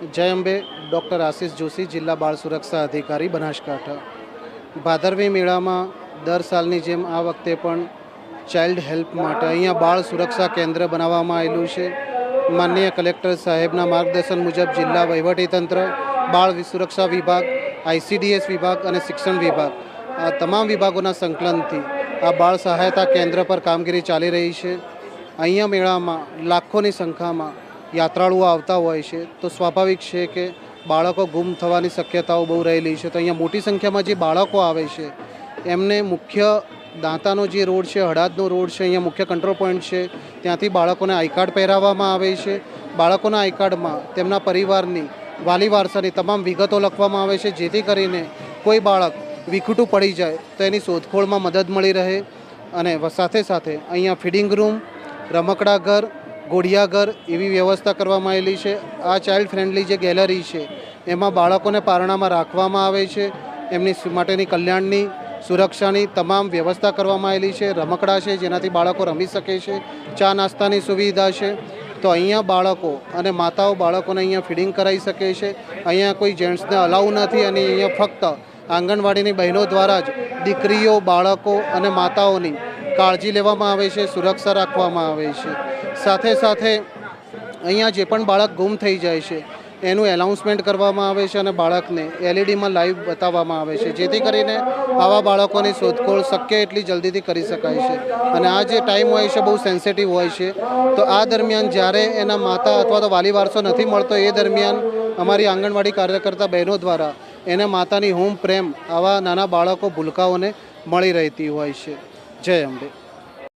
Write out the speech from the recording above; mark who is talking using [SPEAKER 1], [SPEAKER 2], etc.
[SPEAKER 1] જય અંબે, ડૉક્ટર આશિષ જોશી, જિલ્લા બાળ સુરક્ષા અધિકારી, બનાસકાંઠા. ભાદરવી મેળામાં દર સાલની જેમ આ વખતે પણ ચાઇલ્ડ હેલ્પ માટે અહીંયા બાળ સુરક્ષા કેન્દ્ર બનાવવામાં આવેલું છે. માનનીય કલેક્ટર સાહેબના માર્ગદર્શન મુજબ જિલ્લા વહીવટીતંત્ર, બાળ સુરક્ષા વિભાગ આઈસીડીએસ વિભાગ અને શિક્ષણ વિભાગ આ તમામ વિભાગોના સંકલનથી આ બાળ સહાયતા કેન્દ્ર પર કામગીરી ચાલી રહી છે. અહીંયા મેળામાં લાખોની સંખ્યામાં યાત્રાળુઓ આવતા હોય છે, તો સ્વાભાવિક છે કે બાળકો ગુમ થવાની શક્યતાઓ બહુ રહેલી છે. તો અહીંયા મોટી સંખ્યામાં જે બાળકો આવે છે, એમને મુખ્ય દાંતાનો જે રોડ છે હળાદનો રોડ છે, અહીંયા મુખ્ય કંટ્રોલ પોઈન્ટ છે, ત્યાંથી બાળકોને આઈ કાર્ડ પહેરાવવામાં આવે છે. બાળકોના આઈ કાર્ડમાં તેમના પરિવારની વાલી વારસાની તમામ વિગતો લખવામાં આવે છે, જેથી કરીને કોઈ બાળક વિખૂટું પડી જાય, તો એની શોધખોળમાં મદદ મળી રહે. અને સાથે સાથે અહીંયા ફીડિંગ રૂમ રમકડા ઘર ઘોડિયા ઘર એવી વ્યવસ્થા કરવામાં આવેલી છે. આ ચાઇલ્ડ ફ્રેન્ડલી જે ગેલેરી છે, એમાં બાળકોને પારણામાં રાખવામાં આવે છે. એમની માટેની કલ્યાણની, સુરક્ષાની તમામ વ્યવસ્થા કરવામાં આવેલી છે. રમકડા છે, જેનાથી બાળકો રમી શકે છે. ચા નાસ્તાની સુવિધા છે. તો અહીંયા બાળકો અને માતાઓ બાળકોને અહીંયા ફીડિંગ કરાવી શકે છે. અહીંયા કોઈ જેન્ટ્સને અલાઉ નથી અને અહીંયા ફક્ત આંગણવાડીની બહેનો દ્વારા જ દીકરીઓ, બાળકો અને માતાઓની કાળજી લેવામાં આવે છે, સુરક્ષા રાખવામાં આવે છે. સાથે સાથે અહીંયા જે પણ બાળક ગુમ થઈ જાય છે, એનું એનાઉન્સમેન્ટ કરવામાં આવે છે અને બાળકને એલઈડીમાં લાઈવ બતાવવામાં આવે છે. જેથી કરીને આવા બાળકોની શોધખોળ શક્ય એટલી જલ્દીથી કરી શકાય છે. અને આ જે ટાઈમ હોય છે, બહુ સેન્સિટિવ હોય છે. તો આ દરમિયાન જ્યારે એના માતા અથવા તો વાલી વારસો નથી મળતો, એ દરમિયાન અમારી આંગણવાડી કાર્યકર્તા બહેનો દ્વારા એને માતાની હોમ પ્રેમ આવા નાના બાળકો ભૂલકાઓને મળી રહેતી હોય છે. જય અંબે.